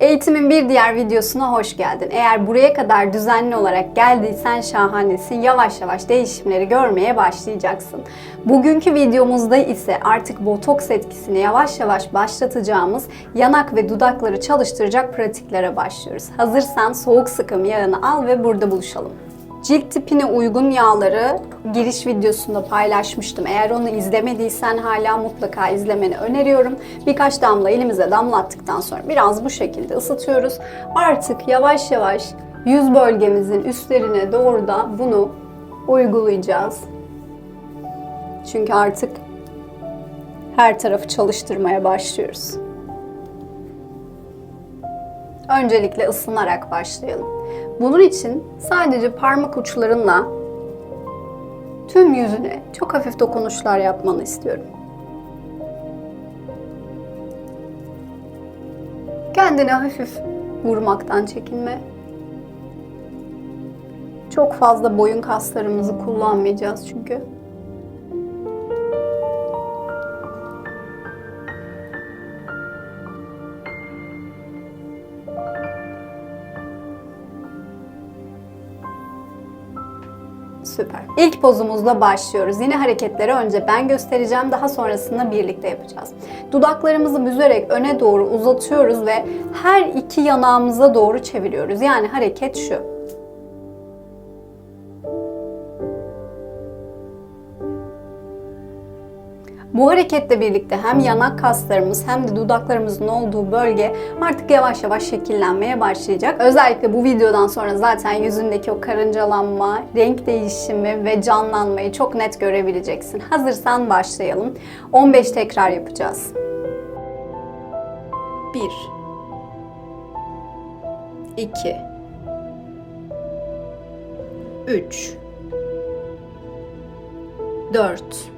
Eğitimin bir diğer videosuna hoş geldin. Eğer buraya kadar düzenli olarak geldiysen şahanesin. Yavaş yavaş değişimleri görmeye başlayacaksın. Bugünkü videomuzda ise artık botoks etkisini yavaş yavaş başlatacağımız yanak ve dudakları çalıştıracak pratiklere başlıyoruz. Hazırsan soğuk sıkım yağını al ve burada buluşalım. Cilt tipine uygun yağları giriş videosunda paylaşmıştım. Eğer onu izlemediysen hala mutlaka izlemeni öneriyorum. Birkaç damla elimize damlattıktan sonra biraz bu şekilde ısıtıyoruz. Artık yavaş yavaş yüz bölgemizin üstlerine doğru da bunu uygulayacağız. Çünkü artık her tarafı çalıştırmaya başlıyoruz. Öncelikle ısınarak başlayalım. Bunun için sadece parmak uçlarınla tüm yüzüne çok hafif dokunuşlar yapmanı istiyorum. Kendine hafif vurmaktan çekinme. Çok fazla boyun kaslarımızı kullanmayacağız çünkü. İlk pozumuzla başlıyoruz. Yine hareketleri önce ben göstereceğim, daha sonrasında birlikte yapacağız. Dudaklarımızı büzerek öne doğru uzatıyoruz ve her iki yanağımıza doğru çeviriyoruz. Yani hareket şu. Bu hareketle birlikte hem yanak kaslarımız hem de dudaklarımızın olduğu bölge artık yavaş yavaş şekillenmeye başlayacak. Özellikle bu videodan sonra zaten yüzündeki o karıncalanma, renk değişimi ve canlanmayı çok net görebileceksin. Hazırsan başlayalım. 15 tekrar yapacağız. 1 2 3 4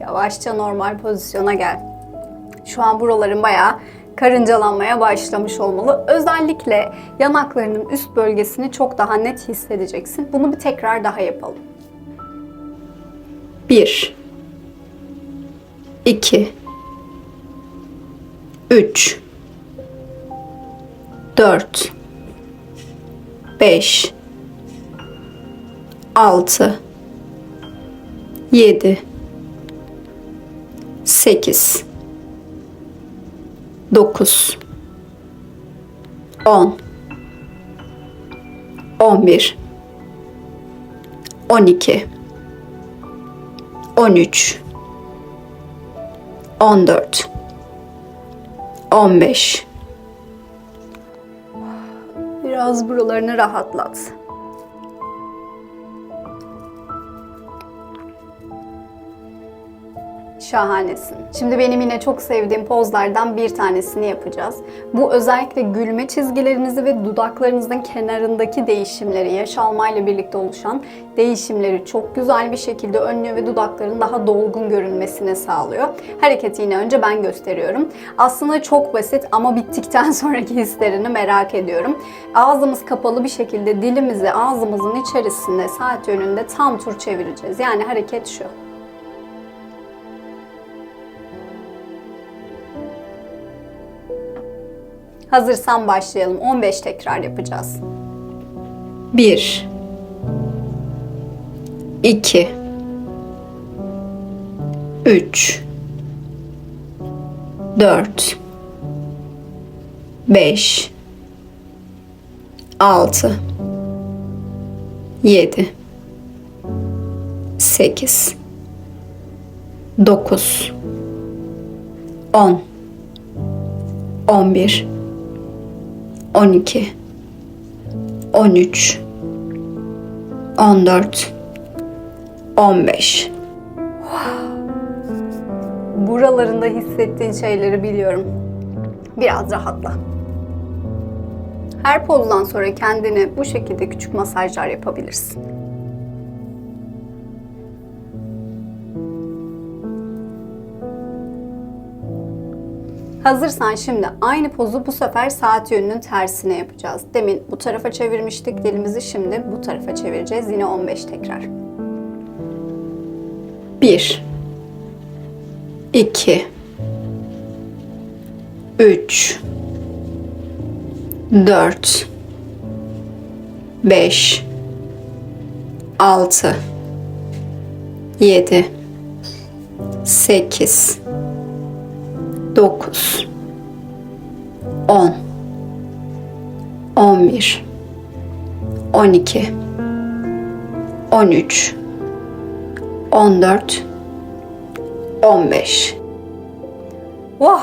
Yavaşça normal pozisyona gel. Şu an buraların bayağı karıncalanmaya başlamış olmalı. Özellikle yanaklarının üst bölgesini çok daha net hissedeceksin. Bunu bir tekrar daha yapalım. 1 2 3 4 5 6 7 8 9 10 11 12 13 14 15 Biraz buralarını rahatlat. Şahanesin. Şimdi benim yine çok sevdiğim pozlardan bir tanesini yapacağız. Bu özellikle gülme çizgilerinizi ve dudaklarınızın kenarındaki değişimleri, yaş almayla birlikte oluşan değişimleri çok güzel bir şekilde önlüyor ve dudakların daha dolgun görünmesine sağlıyor. Hareketi yine önce ben gösteriyorum. Aslında çok basit ama bittikten sonraki hislerini merak ediyorum. Ağzımız kapalı bir şekilde dilimizi ağzımızın içerisinde saat yönünde tam tur çevireceğiz. Yani hareket şu. Hazırsan başlayalım. 15 tekrar yapacağız. 1 2 3 4 5 6 7 8 9 10 11 12 13 14 15 Buralarında hissettiğin şeyleri biliyorum. Biraz rahatla. Her pozdan sonra kendine bu şekilde küçük masajlar yapabilirsin. Hazırsan şimdi aynı pozu bu sefer saat yönünün tersine yapacağız. Demin bu tarafa çevirmiştik dilimizi şimdi bu tarafa çevireceğiz. Yine 15 tekrar. 1 2 3 4 5 6 7 8 9 10 11 12 13 14 15 Wow!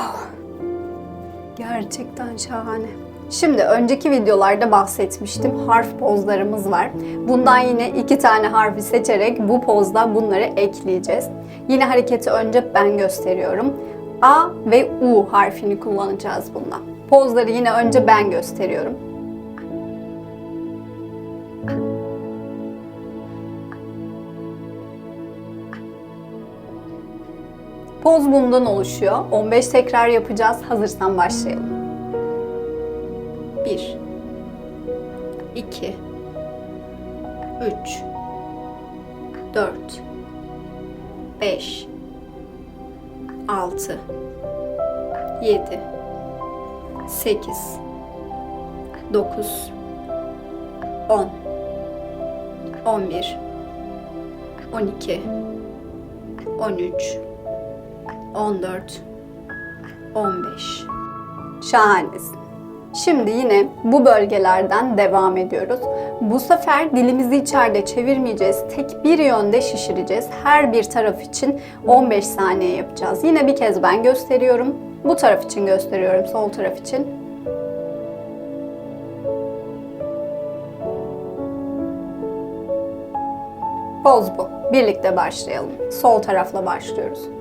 Gerçekten şahane. Şimdi önceki videolarda bahsetmiştim. Harf pozlarımız var. Bundan yine iki tane harfi seçerek bu pozda bunları ekleyeceğiz. Yine hareketi önce ben gösteriyorum. A ve U harfini kullanacağız bunda. Pozları yine önce ben gösteriyorum. Poz bundan oluşuyor. 15 tekrar yapacağız. Hazırsan başlayalım. 1 2 3 4 5 6 7 8 9 10 11 12 13 14 15 Şahanesin. Şimdi yine bu bölgelerden devam ediyoruz. Bu sefer dilimizi içeride çevirmeyeceğiz. Tek bir yönde şişireceğiz. Her bir taraf için 15 saniye yapacağız. Yine bir kez ben gösteriyorum. Bu taraf için gösteriyorum, sol taraf için. Poz bu. Birlikte başlayalım. Sol tarafla başlıyoruz.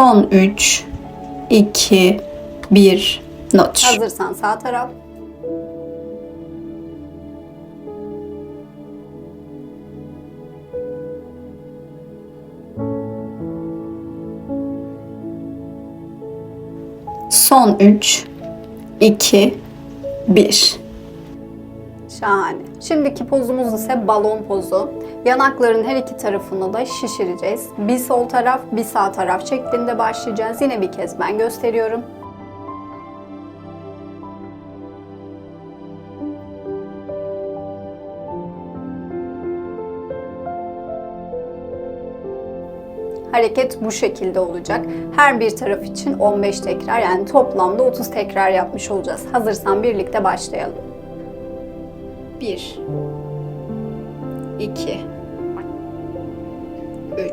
Son 3, 2, 1, not. Hazırsan sağ taraf. Son 3, 2, 1. Şahane. Şimdiki pozumuz ise balon pozu. Yanakların her iki tarafını da şişireceğiz. Bir sol taraf, bir sağ taraf şeklinde başlayacağız. Yine bir kez ben gösteriyorum. Hareket bu şekilde olacak. Her bir taraf için 15 tekrar yani toplamda 30 tekrar yapmış olacağız. Hazırsan birlikte başlayalım. 1 2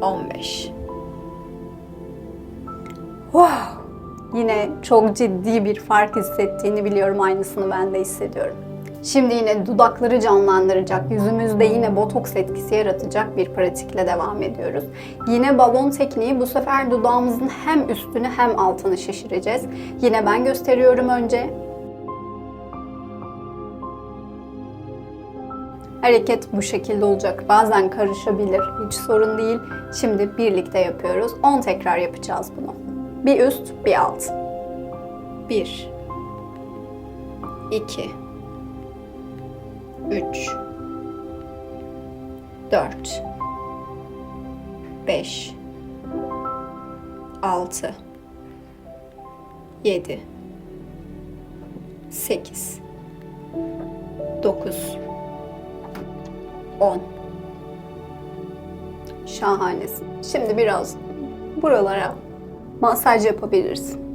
15 Wow! Yine çok ciddi bir fark hissettiğini biliyorum. Aynısını ben de hissediyorum. Şimdi yine dudakları canlandıracak, yüzümüzde yine botoks etkisi yaratacak bir pratikle devam ediyoruz. Yine balon tekniği bu sefer dudağımızın hem üstünü hem altını şişireceğiz. Yine ben gösteriyorum önce. Hareket bu şekilde olacak. Bazen karışabilir. Hiç sorun değil. Şimdi birlikte yapıyoruz. 10 tekrar yapacağız bunu. Bir üst, bir alt. 1 2 3 4 5 6 7 8 9 10. Şahanesin. Şimdi biraz buralara masaj yapabilirsin.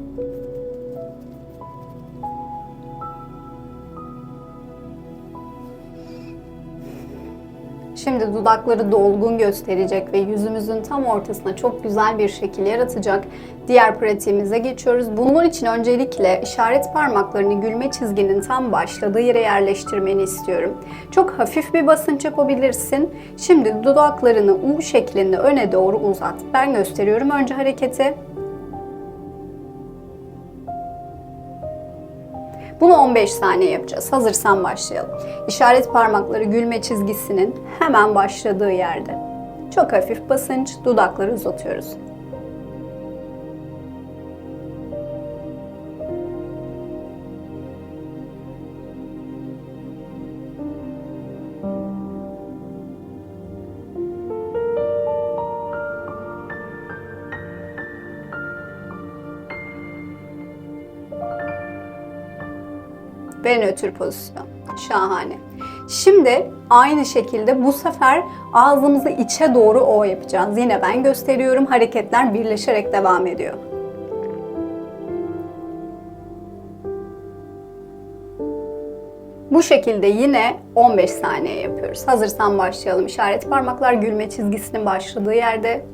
Şimdi dudakları dolgun gösterecek ve yüzümüzün tam ortasına çok güzel bir şekil yaratacak diğer pratiğimize geçiyoruz. Bunun için öncelikle işaret parmaklarını gülme çizginin tam başladığı yere yerleştirmeni istiyorum. Çok hafif bir basınç yapabilirsin. Şimdi dudaklarını U şeklinde öne doğru uzat. Ben gösteriyorum önce hareketi. Bunu 15 saniye yapacağız. Hazırsan başlayalım. İşaret parmakları gülme çizgisinin hemen başladığı yerde. Çok hafif basınç, dudakları uzatıyoruz. Ve nötr pozisyon. Şahane. Şimdi aynı şekilde bu sefer ağzımızı içe doğru O yapacağız. Yine ben gösteriyorum. Hareketler birleşerek devam ediyor. Bu şekilde yine 15 saniye yapıyoruz. Hazırsan başlayalım. İşaret parmaklar gülme çizgisinin başladığı yerde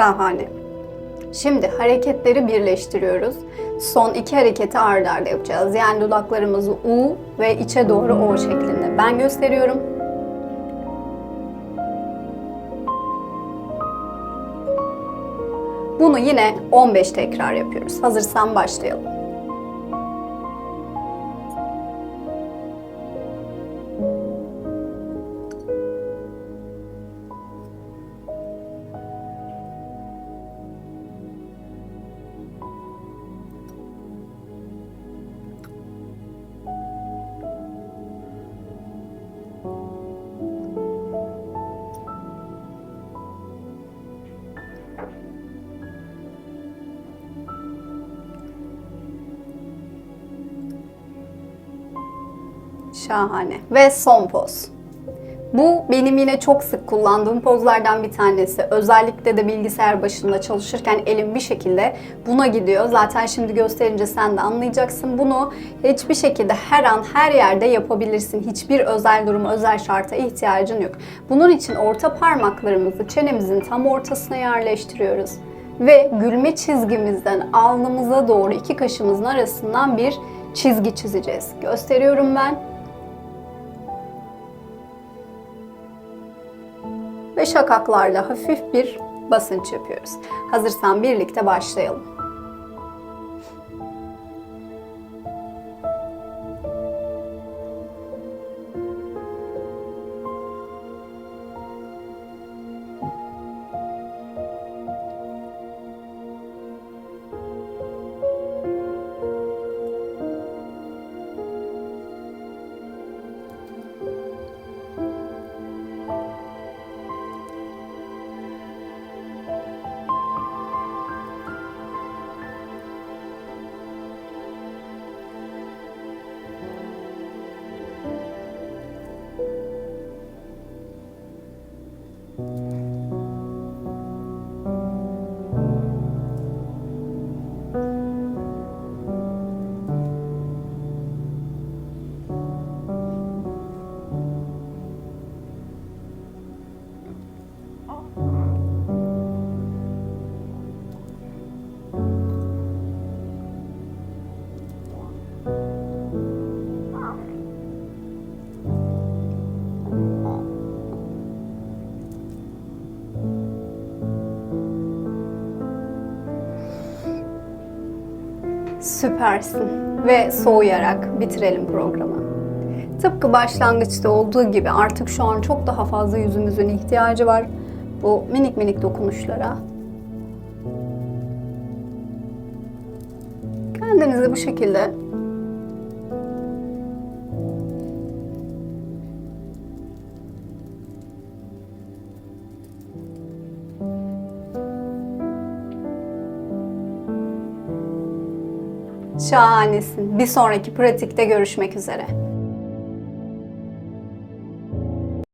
Şahane. Şimdi hareketleri birleştiriyoruz. Son iki hareketi ard arda yapacağız. Yani dudaklarımızı U ve içe doğru O şeklinde. Ben gösteriyorum. Bunu yine 15 tekrar yapıyoruz. Hazırsan başlayalım. Şahane. Ve son poz. Bu benim yine çok sık kullandığım pozlardan bir tanesi. Özellikle de bilgisayar başında çalışırken elim bir şekilde buna gidiyor. Zaten şimdi gösterince sen de anlayacaksın. Bunu hiçbir şekilde her an her yerde yapabilirsin. Hiçbir özel duruma, özel şarta ihtiyacın yok. Bunun için orta parmaklarımızı çenemizin tam ortasına yerleştiriyoruz. Ve gülme çizgimizden alnımıza doğru iki kaşımızın arasından bir çizgi çizeceğiz. Gösteriyorum ben. Ve şakaklarda hafif bir basınç yapıyoruz. Hazırsan birlikte başlayalım. Süpersin. Ve soğuyarak bitirelim programı. Tıpkı başlangıçta olduğu gibi artık şu an çok daha fazla yüzümüzün ihtiyacı var. Bu minik minik dokunuşlara Kendinizi bu şekilde Şahanesin. Bir sonraki pratikte görüşmek üzere.